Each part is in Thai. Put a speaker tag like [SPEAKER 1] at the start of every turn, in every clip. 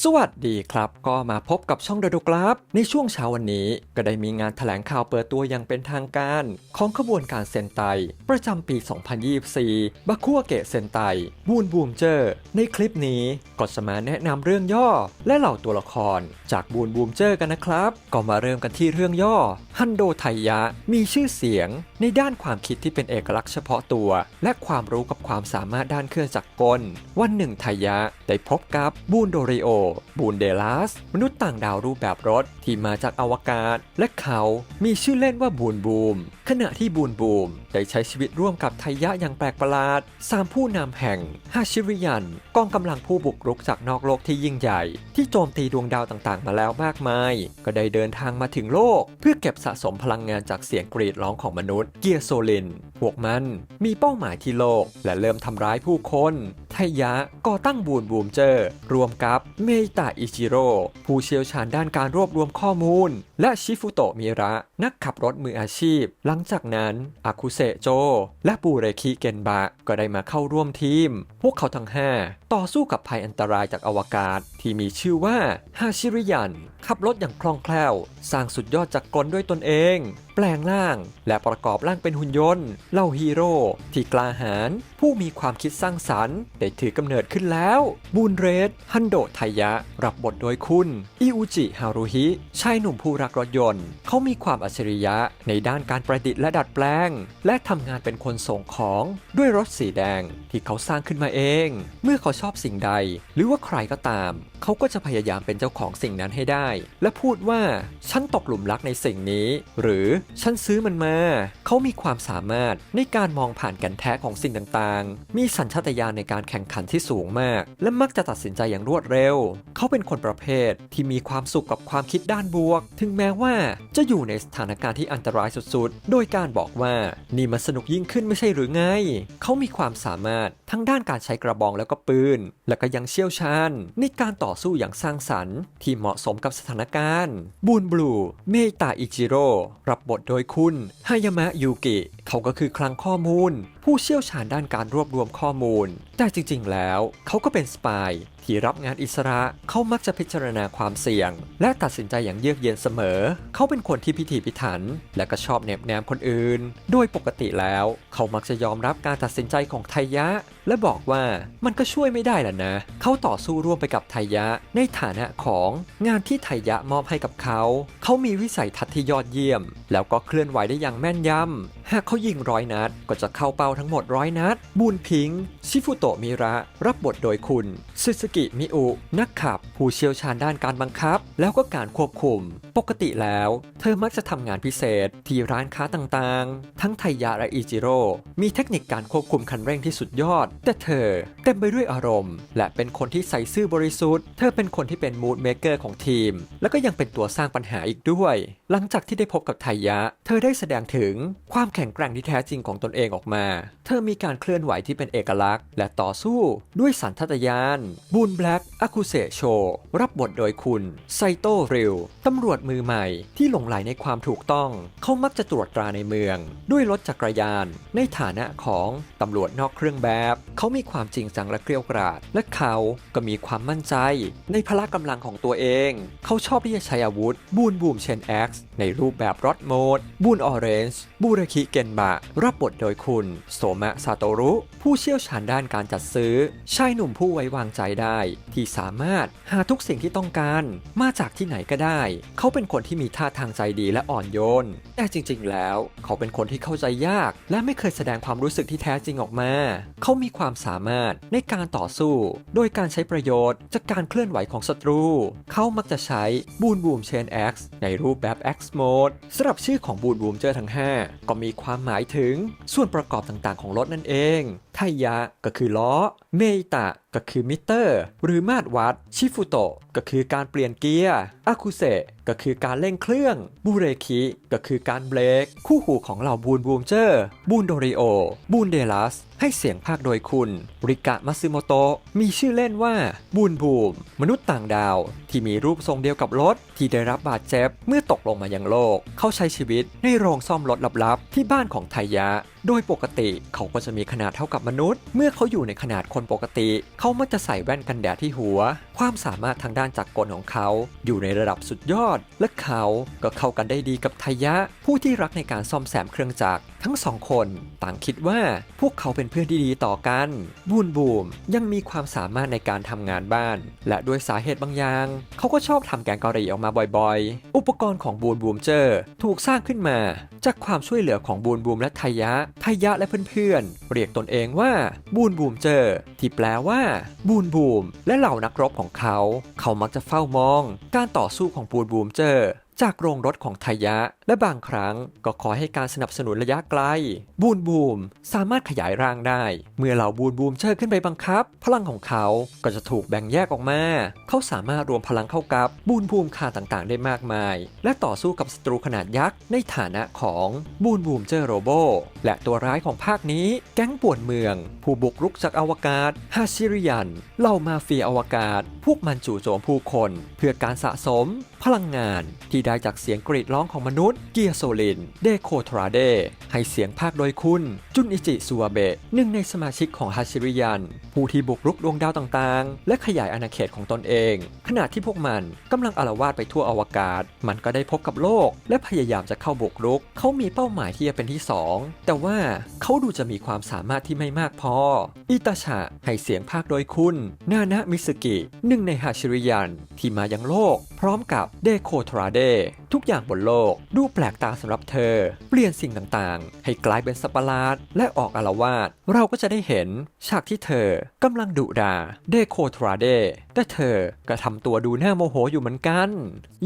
[SPEAKER 1] สวัสดีครับ ก็มาพบกับช่องเดดูกราฟ ในช่วงเช้าวันนี้ ก็ได้มีงานแถลงข่าวเปิดตัวอย่างเป็นทางการ ของขบวนการเซนไต ประจำปี 2024บาคุอาเกะเซนไต บูนบูมเจอร์ ในคลิปนี้ก็จะมาแนะนำเรื่องย่อ และเหล่าตัวละคร จากบูนบูมเจอร์กันนะครับ ก็มาเริ่มกันที่เรื่องย่อ ฮันโดไทยะ มีชื่อเสียง ในด้านความคิดที่เป็นเอกลักษณ์เฉพาะตัว และความรู้กับความสามารถด้านเครื่องจักรกล วันหนึ่งไทยะ ได้พบกับบูนโดริโอ บูนเดลัส มนุษย์ต่างดาวรูปแบบรถที่มาจากอวกาศ และเขามีชื่อเล่นว่าบูนบูม ขณะที่บูนบูม ได้ใช้ชีวิตร่วมกับไทยะอย่างแปลกประหลาดสามผู้นำแห่งฮาชิริยัน กองกำลังผู้บุกรุกจากนอกโลกที่ยิ่งใหญ่ ที่โจมตีดวงดาวต่างๆ มาแล้วมากมาย ก็ได้เดินทางมาถึงโลก เพื่อเก็บสะสมพลังงานจากเสียงกรีดร้องของมนุษย์ เกียร์โซลิน พวกมันมีเป้าหมายที่โลก และเริ่มทำร้ายผู้คนไทยะก่อตั้งบูนบูมเจอร์รวมกับเมตาอิจิโร่ผู้เชี่ยวชาญด้านการรวบรวมข้อมูล และชิฟุโตะมิระ นักขับรถมืออาชีพ หลังจากนั้นอาคุเซโจ และปูเรคิเกนบะ ก็ได้มาเข้าร่วมทีม พวกเขาทั้งห้าต่อสู้กับภัยอันตรายจากอวกาศ ที่มีชื่อว่าฮาชิริยัน ขับรถอย่างคล่องแคล่ว สร้างสุดยอดจากกลด้วยตนเองแปลงร่าง และประกอบร่างเป็นหุ่นยนต์เล่าฮีโร่ที่กล้าหาญผู้มีความคิดสร้างสรรค์ได้ถือกำเนิดขึ้นแล้วบูนเรดฮันโดไทยะ รับบทโดยคุณ อิอุจิฮารุฮิ ชายหนุ่มผู้รักรถยนต์ เขามีความอัจฉริยะในด้านการประดิษฐ์และดัดแปลง และทำงานเป็นคนส่งของด้วยรถสีแดงที่เขาสร้างขึ้นมาเอง เมื่อเขาชอบสิ่งใด หรือว่าใครก็ตาม เขาก็จะพยายามเป็นเจ้าของสิ่งนั้นให้ได้ และพูดว่าฉันตกหลุมรักในสิ่งนี้ หรือฉันซื้อมันมา เขามีความสามารถในการมองผ่านกันแท้ของสิ่งต่างๆ มีสัญชาตญาณในการแข่งขันที่สูงมาก และมักจะตัดสินใจอย่างรวดเร็ว เขาเป็นคนประเภทที่มีความสุขกับความคิดด้านบวก ถึงแม้ว่าจะอยู่ในสถานการณ์ที่อันตรายสุดๆ โดยการบอกว่านี่มันสนุกยิ่งขึ้นไม่ใช่หรือไง เขามีความสามารถทั้งด้านการใช้กระบองแล้วก็ปืน และก็ยังเชี่ยวชาญในการต่อสู้อย่างสร้างสรรค์ ที่เหมาะสมกับสถานการณ์ บูนบลู เมตาอิจิโร่รับบทโดยคุณฮายามะยูกิ เขาก็คือคลังข้อมูล ผู้เชี่ยวชาญด้านการรวบรวมข้อมูล แต่จริงๆแล้ว เขาก็เป็นสปาย ที่รับงานอิสระเขามักจะพิจารณาความเสี่ยง และตัดสินใจอย่างเยือกเย็นเสมอ เขาเป็นคนที่พิถีพิถัน และก็ชอบเหน็บแนมคนอื่น โดยปกติแล้ว เขามักจะยอมรับการตัดสินใจของไทยะ และบอกว่ามันก็ช่วยไม่ได้ล่ะนะ เขาต่อสู้ร่วมไปกับไทยะ ในฐานะของงานที่ไทยะมอบให้กับเขา เขามีวิสัยทัศน์ที่ยอดเยี่ยม แล้วก็เคลื่อนไหวได้อย่างแม่นยำหากเขายิงร้อยนัด ก็จะเข้าเป้าทั้งหมดร้อยนัด บูนพิง ชิฟุโตะมิระ รับบทโดยคุณซึสกิมิอุ นักขับ ผู้เชี่ยวชาญด้านการบังคับ แล้วก็การควบคุม ปกติแล้ว เธอมักจะทำงานพิเศษที่ร้านค้าต่างๆ ทั้งไทยะและอิจิโร่ มีเทคนิคการควบคุมคันเร่งที่สุดยอด แต่เธอเต็มไปด้วยอารมณ์ และเป็นคนที่ใส่ซื่อบริสุทธิ์ เธอเป็นคนที่เป็นมูดเมเกอร์ของทีม แล้วก็ยังเป็นตัวสร้างปัญหาอีกด้วย หลังจากที่ได้พบกับไทยะ เธอได้แสดงถึงความแข็งแกร่งที่แท้จริงของตนเองออกมา เธอมีการเคลื่อนไหวที่เป็นเอกลักษณ์ และต่อสู้ด้วยสันทัตยาน บูนแบล็กอาคุเซโช รับบทโดยคุณ ไซโตริวตำรวจมือใหม่ที่หลงไหลในความถูกต้อง เขามักจะตรวจตราในเมือง ด้วยรถจักรยาน ในฐานะของตำรวจนอกเครื่องแบบ เขามีความจริงจังและเกลียวกราด และเขาก็มีความมั่นใจ ในพละกำลังของตัวเอง เขาชอบที่จะใช้อาวุธบูนบูมเชน X ในรูปแบบรถโมดบูนออเรนจ์บูราคิเกนบะ รับบทโดยคุณ โสมะซาโตรุ ผู้เชี่ยวชาญด้านการจัดซื้อ ชายหนุ่มผู้ไว้วางใจได้ ที่สามารถหาทุกสิ่งที่ต้องการ มาจากที่ไหนก็ได้ เขาเป็นคนที่มีท่าทางใจดีและอ่อนโยน แต่จริง ๆ แล้ว เขาเป็นคนที่เข้าใจยาก และไม่เคยแสดงความรู้สึกที่แท้จริงออกมา เขามีความสามารถในการต่อสู้ โดยการใช้ประโยชน์ จากการเคลื่อนไหวของศัตรู เขามักจะใช้บูนบูมเชน X ในรูปแบบ X Mode สำหรับชื่อของบูนบูมเจอทั้ง 5 ก็มีความหมายถึงส่วนประกอบต่างๆ ของรถนั่นเองไทยะก็คือล้อ เมตะก็คือมิเตอร์ หรือมาตรวัด ชิฟุโตะก็คือการเปลี่ยนเกียร์อาคุเซก็คือการเร่งเครื่อง บูเรคิก็คือการเบรก คู่หูของเหล่าบูนบูมเจอร์ บูนโดริโอ บูนเดลัส ให้เสียงภาคโดยคุณ ริกะมัตสึโมโตะ มีชื่อเล่นว่า บูนบูม มนุษย์ต่างดาว ที่มีรูปทรงเดียวกับรถ ที่ได้รับบาดเจ็บเมื่อตกลงมายังโลก เขาใช้ชีวิตในโรงซ่อมรถลับๆ ที่บ้านของไทยะ โดยปกติเขาก็จะมีขนาดเท่ากับมนุษย์ เมื่อเขาอยู่ในขนาดคนปกติ เขามักจะใส่แว่นกันแดดที่หัว ความสามารถทางด้านจักรกลของเขาอยู่ในระดับสุดยอด และเขาก็เข้ากันได้ดีกับไทยะ ผู้ที่รักในการซ่อมแซมเครื่องจักรทั้งสองคนต่างคิดว่าพวกเขาเป็นเพื่อนที่ดีต่อกัน บูนบูมยังมีความสามารถในการทำงานบ้าน และด้วยสาเหตุบางอย่าง เขาก็ชอบทำแกงกะหรี่ออกมาบ่อยๆ อุปกรณ์ของบูนบูมเจอร์ถูกสร้างขึ้นมา จากความช่วยเหลือของบูนบูมและไทยะ ไทยะและเพื่อนๆ เรียกตนเองว่าบูนบูมเจอ ที่แปลว่า บูนบูม และเหล่านักรบของเขา เขามักจะเฝ้ามอง การต่อสู้ของบูนบูมเจอ จากโรงรถของไทยะ และบางครั้งก็ขอให้การสนับสนุนระยะไกล บูนบูมสามารถขยายร่างได้ เมื่อเหล่าบูนบูมเชิญขึ้นไปบังคับ พลังของเขาก็จะถูกแบ่งแยกออกมา เขาสามารถรวมพลังเข้ากับบูนบูมคาต่างๆ ได้มากมาย และต่อสู้กับศัตรูขนาดยักษ์ในฐานะของบูนบูมเจอโรโบและตัวร้ายของภาคนี้แก๊งป่วนเมือง ผู้บุกรุกจากอวกาศฮาซิริยันเหล่ามาเฟียอวกาศ พวกมันจู่โจมผู้คน เพื่อการสะสม พลังงานที่ได้จากเสียงกรีดร้องของมนุษย์เกียโซลิน เดโคทราเด ให้เสียงภาคโดยคุณ จุนอิจิซูวาเบะหนึ่งในสมาชิกของฮาชิริยัน ผู้ที่บุกรุกดวงดาวต่างๆ และขยายอาณาเขตของตนเอง ขณะที่พวกมันกำลังอาละวาดไปทั่วอวกาศ มันก็ได้พบกับโลก และพยายามจะเข้าบุกรุก เขามีเป้าหมายที่จะเป็นที่สองแต่ว่าเขาดูจะมีความสามารถที่ไม่มากพอ อิตาชะให้เสียงภาคโดยคุณ นานะมิสกิหนึ่งในฮาชิริยันที่มายังโลก พร้อมกับเดโคทราเด ทุกอย่างบนโลกดูแปลกตาสำหรับเธอ เปลี่ยนสิ่งต่างๆ ให้กลายเป็นสัประหลาดและออกอารวาสเราก็จะได้เห็นฉากที่เธอกำลังดุดาเดโคทราเดแต่เธอก็ทำตัวดูน่าโมโหอยู่เหมือนกัน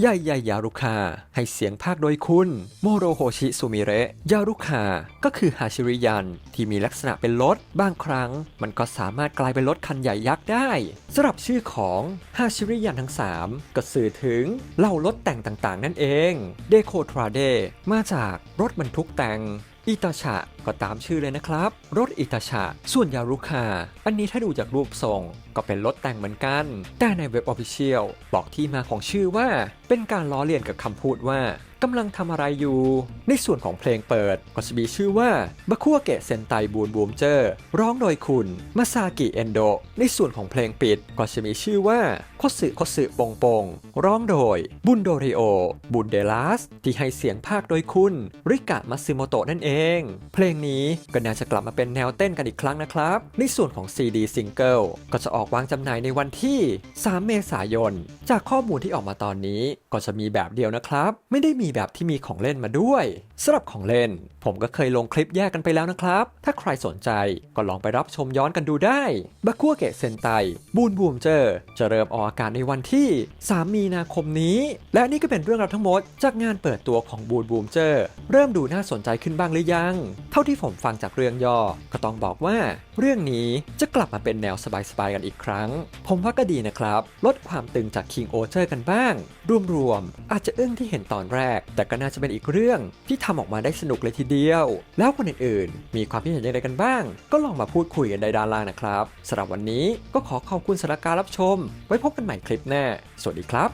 [SPEAKER 1] ยายยายยารุคาให้เสียงภาคโดยคุณ โมโรโฮชิซูมิเระยารุคาก็คือฮาชิริยันที่มีลักษณะเป็นรถบางครั้ง มันก็สามารถกลายเป็นรถคันใหญ่ยักษ์ได้สำหรับชื่อของฮาชิริยันทั้ง 3 ก็สื่อถึงเหล่ารถแต่งต่างๆ นั่นเองเดโคทราเด มาจากรถบรรทุกแต่งอิตาชะก็ตามชื่อเลยนะครับ รถอิตาชะ ส่วนยารุคา อันนี้ถ้าดูจากรูปทรง ก็เป็นรถแต่งเหมือนกัน แต่ในเว็บออฟฟิเชียลบอกที่มาของชื่อว่า เป็นการล้อเลียนกับคำพูดว่ากำลังทำอะไรอยู่ ในส่วนของเพลงเปิด ก็จะมีชื่อว่าบาคุวเกะเซนไตบูนบูมเจอร์ร้องโดยคุณมาซากิเอนโด ในส่วนของเพลงปิด ก็จะมีชื่อว่าโคสึโคสึปงปง ร้องโดย บุนโดริโอ บุนเดลัส ที่ให้เสียงภาคโดยคุณ ริกะมัตสึโมโตะนั่นเอง เพลงนี้ก็น่าจะกลับมาเป็นแนวเต้นกันอีกครั้งนะครับ ในส่วนของ CD ซิงเกิลก็จะออกวางจำหน่ายในวันที่ 3 เมษายน จากข้อมูลที่ออกมาตอนนี้ก็จะมีแบบเดียวนะครับ ไม่ได้มีแบบที่มีของเล่นมาด้วยสำหรับของเล่น ผมก็เคยลงคลิปแยกกันไปแล้วนะครับ ถ้าใครสนใจก็ลองไปรับชมย้อนกันดูได้บาคัวเกะเซนไตบูนบูมเจอร์จะเริ่มออกอากาศในวันที่ 3 มีนาคมนี้ และนี่ก็เป็นเรื่องราวทั้งหมด จากงานเปิดตัวของบูนบูมเจอร์เริ่มดูน่าสนใจขึ้นบ้างหรือยัง เท่าที่ผมฟังจากเรื่องย่อก็ต้องบอกว่า เรื่องนี้จะกลับมาเป็นแนวสบายๆกันอีกครั้ง ผมว่าก็ดีนะครับ ลดความตึงจาก King o เ e r กันบ้าง รวมๆ อาจจะอึ้งที่เห็นตอนแรก แต่ก็น่าจะเป็นอีกเรื่องที่ทำออกมาได้สนุกเลยทีเดียว แล้วคนอื่นๆ มีความคิดเห็นอย่างไรกันบ้าง ก็ลองมาพูดคุยกันได้ด้านล่างนะครับสำหรับวันนี้ก็ขอขอบคุณสำหรับการรับชม ไว้พบกันใหม่คลิปหน้า สวัสดีครับ